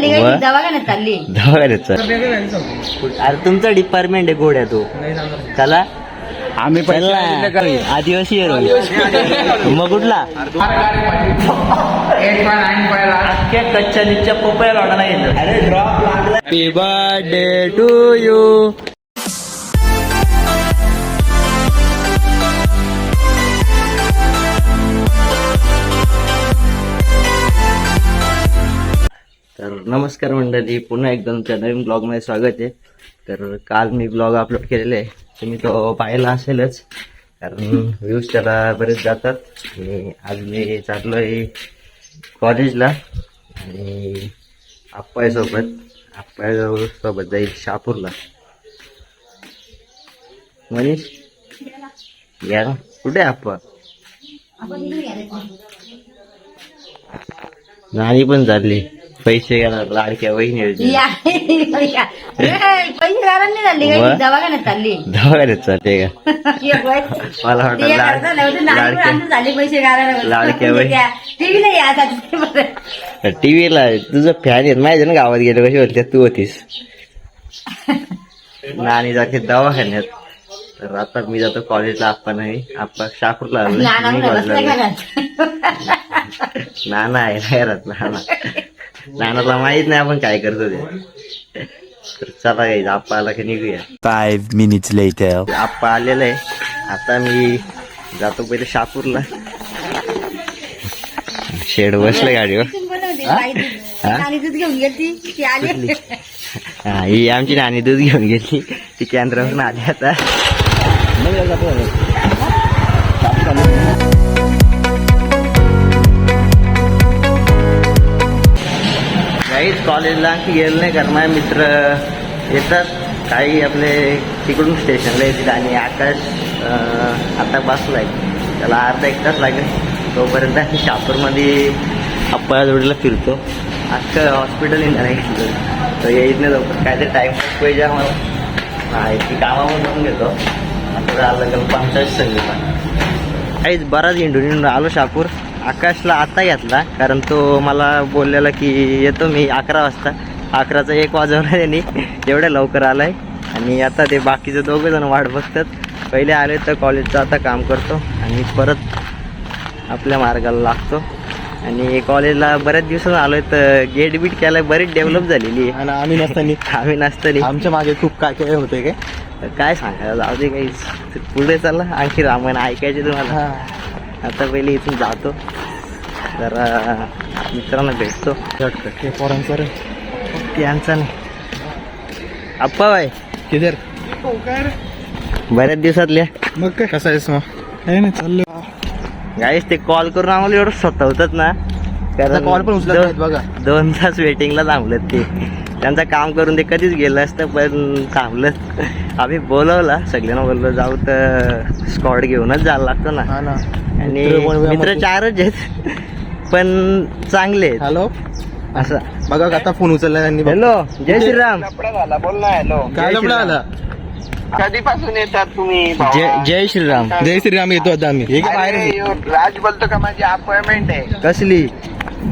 चालली व? काय दवाखान्यात चालली दवाखान्यात चल. अरे तुमचा डिपार्टमेंट आहे गोड्या तो. चला. आम्ही चल. आदिवासी आहे रे. मग कुठला? अख्ख्या कच्च्या निच्च्या पपया लोटा नाही अरे ड्रॉप लागला. हॅपी बर्थडे टू यू नमस्कार मंडळी पुन्हा एकदा तुमच्या नवीन ब्लॉगमध्ये स्वागत आहे. तर काल मी ब्लॉग अपलोड केलेले आहे तुम्ही तो पाहिला असेलच. कारण व्ह्यूज त्याला बरेच जातात. आणि आज मी चाललो आहे कॉलेजला आणि आप्पाईसोबत आप्पाई सोबत जाईल शहापूरला. मनीष या ना. कुठे आप्पा? नानी पण चालली. पैसे लाडक्या वहिनी पैसे नाही चालली? दवाखान्यात चालली. दवाखान्यात चालते का. मला वाटलं नाही लाडक्या नाही आता टीव्हीला तुझं फॅन येत माहिती ना गावात गेलो कशी होते तू होतीस. नानी जाते दवाखान्यात. तर आता मी जातो कॉलेजला आप्पा नाही. आप्पा शापूरला आलोय. नाना आहे घरात नाना. नानाला माहीत नाही आपण काय करतो ते. तर चला काही आप्पा आला की निघूया. Five minutes later. आप्पा आलेला आहे. आता मी जातो पहिले शापूरला. शेड बसलं गाडीवर. दूध. हा? आणि दूध घेऊन गेली ती आली. हा ही आमची नानी दूध घेऊन गेली. ती केंद्रावरून आली आता. कॉलेजला की गेलं नाही कारण माझे मित्र येतात. काही आपले तिकडून स्टेशनला येतील आणि आकाश आता बसला आहे. त्याला अर्धा एक तास लागेल. तोपर्यंत आम्ही शापूरमध्ये अप्पा जोडीला फिरतो. अख्खं हॉस्पिटल येणार आहे तर येत नाही लवकर. ते टाईम पाहिजे आम्हाला. हा ती कामावर जाऊन घेतो. आता आलं लागेल पंचायत संगीता. काहीच बराच हिंडून आलो शापूर. आकाशला आता घेतला कारण तो मला बोललेला की येतो मी अकरा वाजता. अकराचा एक वाजवला त्यांनी. तेवढ्या लवकर आलाय. आणि आता ते बाकीचे दोघं जण वाट बघतात. पहिले आले तर कॉलेजचं आता काम करतो. आणि परत आपल्या मार्गाला लागतो. आणि कॉलेजला बऱ्याच दिवसात आलोय तर गेट बीट केलाय बरीच डेव्हलप झालेली आहे. आणि आम्ही नसताना. आम्ही नसतरी आमच्या मागे खूप काय काय होतंय काय? काय सांगायला जाऊ दे काही. पुढे चला. आणखी रामायण ऐकायचे तुम्हाला. आता पहिले इथून जातो. जरा मित्रांना भेटतो. ते पोरांचं रे. त्यांचा नाही. अप्पा बाय किधर? बऱ्याच दिवसातल्या मग काय? कसं आहेस मग काही नाही चाललं गाईस ते कॉल करून आम्हाला एवढं स्वतःवतात ना. कारण कॉल पण उचलत नाहीत बघा. दोन तास वेटिंगला थांबलेत ते. त्यांचं काम करून ते कधीच गेलं असतं पण थांबलं आम्ही बोलवला सगळ्यांना बोललो जाऊ तर स्कॉट घेऊनच जायला लागतो ना. हा ना. आणि मित्र चारच आहेत पण चांगले आहेत. हॅलो? असं. बघा आता फोन उचलला त्यांनी. हॅलो जय श्रीराम. काय लफडा आला कधीपासून येतात तुम्ही जय जय श्रीराम. जय श्रीराम येतो आता आम्ही. हे काय राज बोलतो का माझी अपॉइंटमेंट आहे? कसली?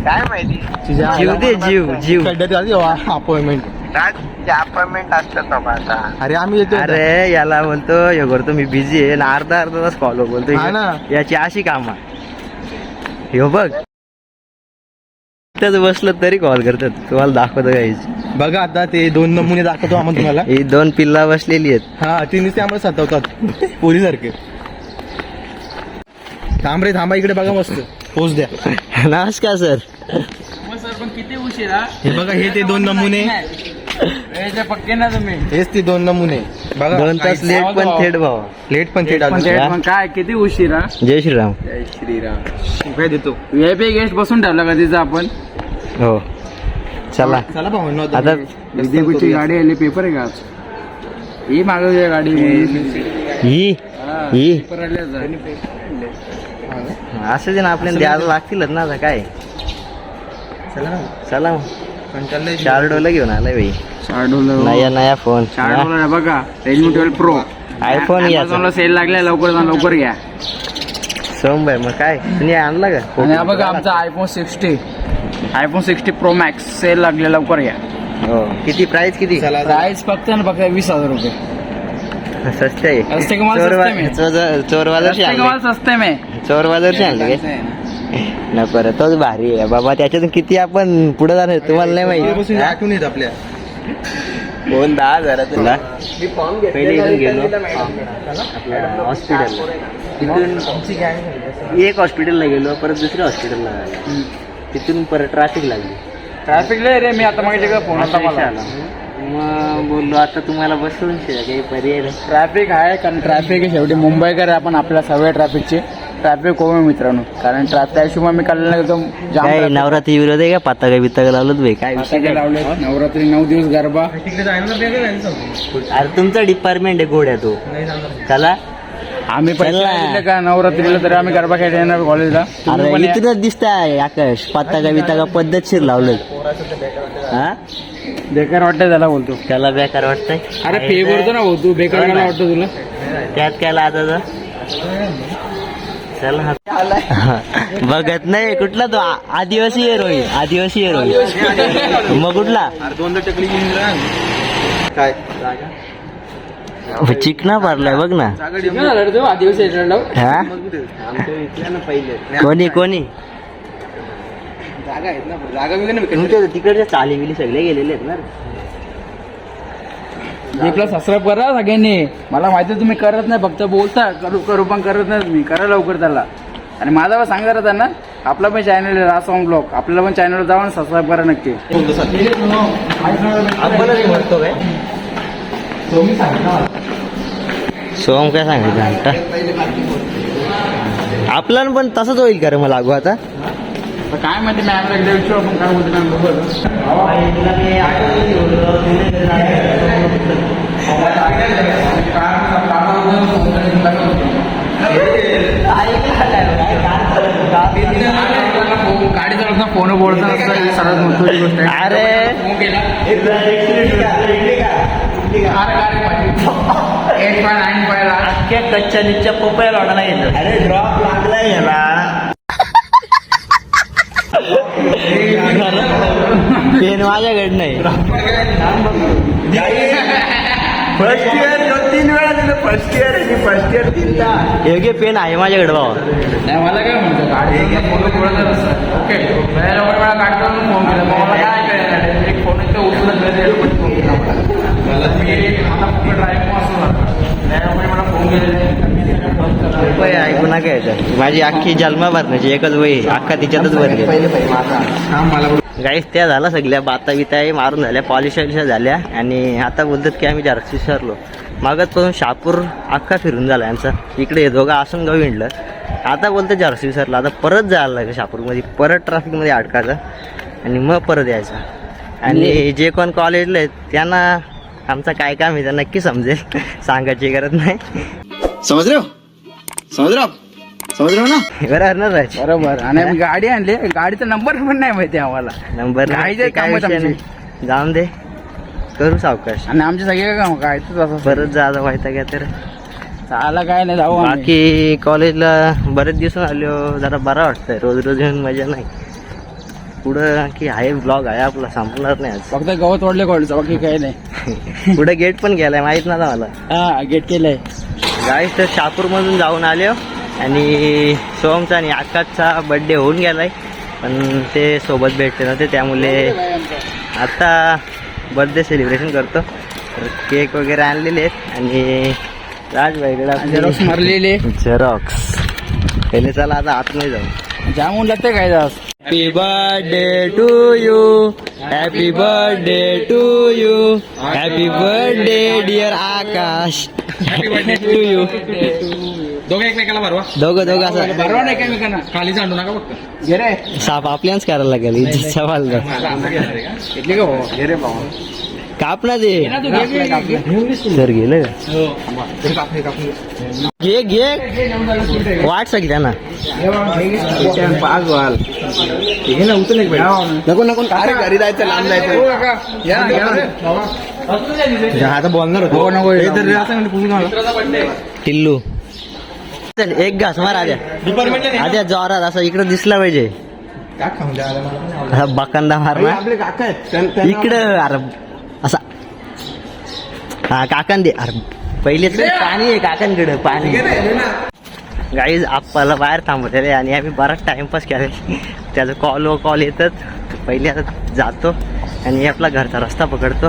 काय माहिती? तुझ्या जीव दे जीव जीव. खड्ड्यात आली अपॉइंटमेंट अपॉइंटमेंट असतात बाबा आता अरे आम्ही येतो. अरे याला बोलतो हे करतो मी बिझी आहे ना अर्धा अर्धा तास कॉल बोलतो हा ना. याची अशी कामं. हे बघ. इथंच बसलं तरी कॉल करतात. तुम्हाला दाखवतो काहीच बघा आता ते दोन नमुने दाखवतो आम्हाला तुम्हाला. ही दोन पिल्ला बसलेली आहेत. हा तिने ते आम्हाला सतवतात. पोलीसारखे थांब रे थांबा इकडे बघा मस्त. पोच द्या. नमस्कार सर. हे? बघा हे ते दोन नमुने. पक्के ना तुम्ही. हेच ते दोन नमुने. बघा दोन तास लेट पण थेट भावा. लेट पण थेट आलो. काय किती उशिरा जय श्रीराम. जय श्रीराम. देतो. व्हीआयपी गेस्ट बसून ठेवला का तिथं आपण? हो. चला. चला भाऊ आता विद्यापीठची गाडी आली पेपर आहे का? ही मागवली गाडी. ही. हा, पेपर आले. असं जे ना आपल्याला द्यायला लागतीलच ना आता काय? चला ना. चला. मग चार डोलं घेऊन आलाय भाई शार्डोला नया नया फोन शार्डोला बघा रेडमी ट्वेल्व प्रो आयफोन ला सेल लागलाय लवकर जाऊन लवकर घ्या. सोम भाई मग काय? तुम्ही आणला का? आणि हा बघा आमचा iPhone sixty iPhone sixty pro max sale लागले लवकर घ्या. हो. किती प्राइस किती? प्राइस फक्त ना फक्त वीस हजार रुपये. सस्ते आहे. सस्ते का माल चोर सस्ते में? चोर- बाजारशी सस्ते का माल सस्ते में. चोर आणले नको रे तोच भारी आहे. बाबा त्याच्यातून किती आपण पुढे जाणार तुम्हाला नाही माहिती. आठवण येत आपल्या. दोन दहा हजारातून पहिले इथून गेलो. हॉस्पिटल तिथून एक हॉस्पिटलला गेलो परत दुसऱ्या हॉस्पिटलला तिथून परत ट्रॅफिक लागली. ट्रॅफिक रे मी आता माहिती फोन आता मला आला. मग बोललो आता तुम्हाला बसून काही पर्याय नाही. ट्रॅफिक आहे कारण ट्रॅफिक आहे शेवटी. मुंबईकर आपण आपल्या सवय ट्रॅफिकची ट्रॅफिक होऊ मित्रांनो. कारण ट्रॅफिक मी जाम काय traffic. नवरात्री विरोध आहे का? पताका बिताका लावलं भाई. काय विषय? लावले नवरात्री नऊ दिवस गरबा. अरे तुमचा डिपार्टमेंट आहे घोड्या तो. चला. आम्ही. नाही दिले का? नवरात्रीला तरी आम्ही गरबा खेळायला येणार कॉलेजला. अरे. इथूनच दिसताय आकाश. पताका बिताका पद्धतशीर लावलं. हा? बेकार वाटतंय त्याला बोलतो. त्याला बेकार वाटतंय. अरे फे भरतो ना भाऊ तू. बेकार वाटतं तुला. त्यात काय लाजा चल हा. बघत नाही कुठला तो? आदिवासी रोहित आदिवासी रोहित मग कुठला? अरे दोनदा टकली घेऊन जा. काय? चिकना भरलाय बघ ना. आदिवासी हा? कोणी कोणी? जागा आहेत ना जागा तिकडच्या चाली बिली सगळे गेलेले आहेत ना सबस्क्राईब करा सगळ्यांनी. मला माहिती आहे तुम्ही करत नाही फक्त बोलता करू करू पण करत नाही तुम्ही. करा लवकर त्याला. आणि माझा पण सांगा जरा त्यांना आपला पण चॅनल आहे रासॉंग ब्लॉग आपल्याला पण चॅनल जाऊन आणि सबस्क्राईब करा नक्की. म्हणतो काय सोम काय सांगायचं घंटा आपल्याला पण तसंच होईल का रे मला लागू आता? आता काय माहिती मॅमला एकदा विचारू आपण काय बोलतो मॅम बरोबर गाडी चालवताना फोन बोलता नसतं सर्वात महत्वाची गोष्ट आहे अरे गाडी एट नाईन कच्च्या निच्च्या पपया अरे ड्रॉप लागलाय याला. पेन माझ्याकडे नाही. फर्स्ट इयर तीन वेळा दिलं फर्स्ट इयर फर्स्ट इयर दिला योग्य पेन आहे माझ्याकडे भावा नाही मला काय म्हणतो गाडी ओके. वेळा फोन केला. मला काय कळलं? एक फोन उचलत मला. वय ऐकू नका यायचं माझी अख्खी जन्म भरण्याची एकच वय. अख्खा तिच्यातच भरली गाईस त्या झाला सगळ्या. बाता बिता मारून झाल्या पॉलिश झाल्या. आणि आता बोलतात की आम्ही जरा विसरलो. मागत पासून शापूर अख्खा फिरून झाला यांचा इकडे हे दोघं असून गाव विणलं आता बोलतं जर्सी विसरलं. आता परत जायला लागलं शापूरमध्ये. परत ट्रॅफिकमध्ये अडकायचं. आणि मग परत यायचं. आणि जे कोण कॉलेजला आहेत त्यांना आमचं काय काम आहे ते नक्की समजेल. सांगायची गरज नाही. समज रे हो? समज रे हो? समज रे हो ना बरोबर. ना राज बरोबर आणि आम्ही गाडी आणली. गाडीचा नंबर पण नाही माहिती आम्हाला. नंबर नाही. ते काय कामच विषय आमची. नाही. जाऊन दे. करू सावकाश. आणि आमचे सगळे काम काय तूच असं परत जा व्हायचा काय तर. चाला काय नाही जाऊ आम्ही. बाकी कॉलेजला बरेच दिवस आलो जरा बरा वाटतंय. रोज रोज येऊन मजा नाही. पुढं की आहे ब्लॉग आहे आपला संपणार नाही फक्त गवत वाढले कॉलेज बाकी काही नाही. आज पुढे गेट पण गेलाय माहीत नव्हता मला. हा गेट केलंय. गाईस तर शापूरमधून जाऊन आलो आणि सोमचा आणि आकाशचा बड्डे होऊन गेलाय. पण ते सोबत भेटले नव्हते त्यामुळे आता बर्थडे सेलिब्रेशन करतो. तर केक वगैरे आणलेले आहेत. आणि राजबाईकडे झेरॉक्स मारलेले. झेरॉक्स पहिले चला आता आतमध्ये जाऊ. जामून लागते काय जास happy birthday to you happy birthday to you happy birthday dear Akash to you दोघं एकमेकाला भरवा. दोघं दोघं असं. भरवा नाही एकमेकांना. खाली सांडू नका फक्त. साप आपल्याच करायला लागेल. सवाल घेतली का घे रे भाऊ. काप ना ते घे ना तू, घे, घे, घे, घे. सर गेलं का? हो. घे घे. वाट सगळ्या ना पाच वाल. हे ना उतर नाही नको नको. अरे घरी जायचं लांब हो, जायचं. बाबा. आता बोलणार होतो. हो, नको, हे म्हणजे. टिल्लू. चल एक घास मार आद्या. आद्या जोरात असं इकडे दिसला पाहिजे. म्हणजे बकंदा त्यांना इकडं अरे हा काकांदे अरे पहिलेच पाणी आहे काकांकडं पाणी? गाईज आप्पाला बाहेर थांबवलेले आणि आम्ही बराच टाइमपास केला त्याचं कॉल व कॉल येतात. पहिले आता जातो आणि आपला घरचा रस्ता पकडतो.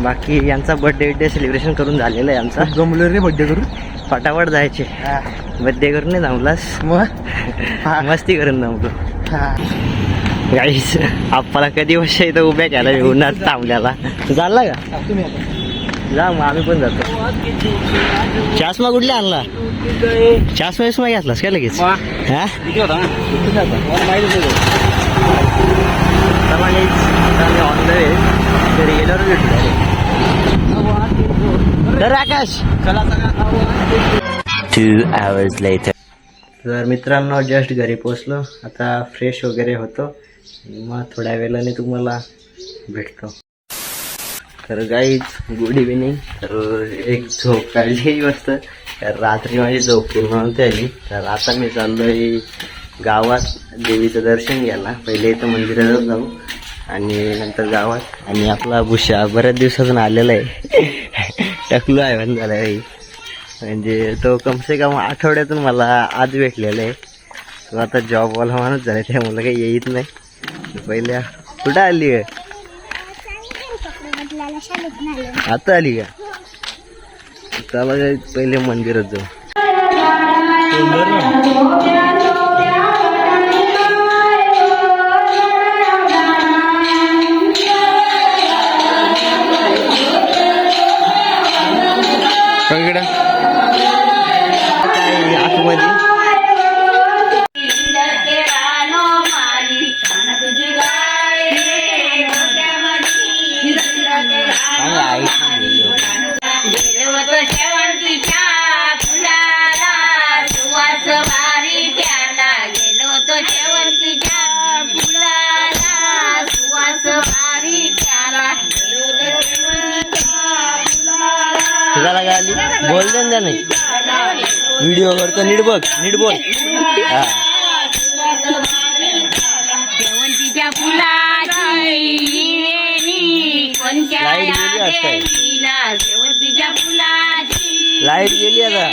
बाकी यांचा बर्थडे डे सेलिब्रेशन करून झालेलं आहे आमचा. जमलो रे बड्डे करू फटाफट जायचे. बर्थडे करून नाही जमलास? मग? मस्ती करून जमलो. गाईज आप्पाला कधी वर्ष इथं उभ्या केला उन्हात थांबल्याला झाला का. जा मग आम्ही पण जातो. चष्मा कुठले आणला? चष्मा विस्मा घेतलास काय लगेच? हा? तर आकाश Two hours later. तर मित्रांनो जस्ट घरी पोचलो आता फ्रेश वगैरे होतो. मग थोड्या वेळाने तुम्हाला भेटतो. तर गाईज गुड इव्हिनिंग तर एक झोप काढली मस्त. तर रात्री माझी झोप पूर्ण नव्हती आली तर आता मी चाललोय गावात देवीचं दर्शन घ्यायला. पहिले इथं मंदिरातच जाऊ आणि नंतर गावात. आणि आपला भुशा बऱ्याच दिवसातून आलेला आहे. टकलो आहे म्हणजे झाला आहे. म्हणजे तो कमसे कम आठवड्यातून मला आज भेटलेला आहे. तो आता जॉबवाला माणूस झाला त्यामुळे काही येत नाही. पहिल्या कुठं आली आहे? आता आली का? त्याला काय पहिले मंदिरात जाऊ. व्हिडिओ करतो नीट बघ नीट बोल. हा. लाइट गेली फुलाची लाइट गेली आता.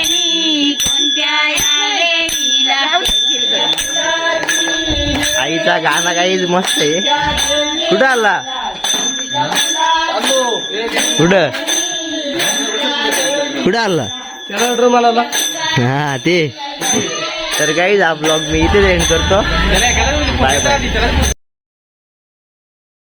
आईचा गाणं काही मस्त आहे. कुठं आला? कुठं? कुठं आला? हा ते. तर काही हा ब्लॉग मी इथेच एंड करतो. Bye bye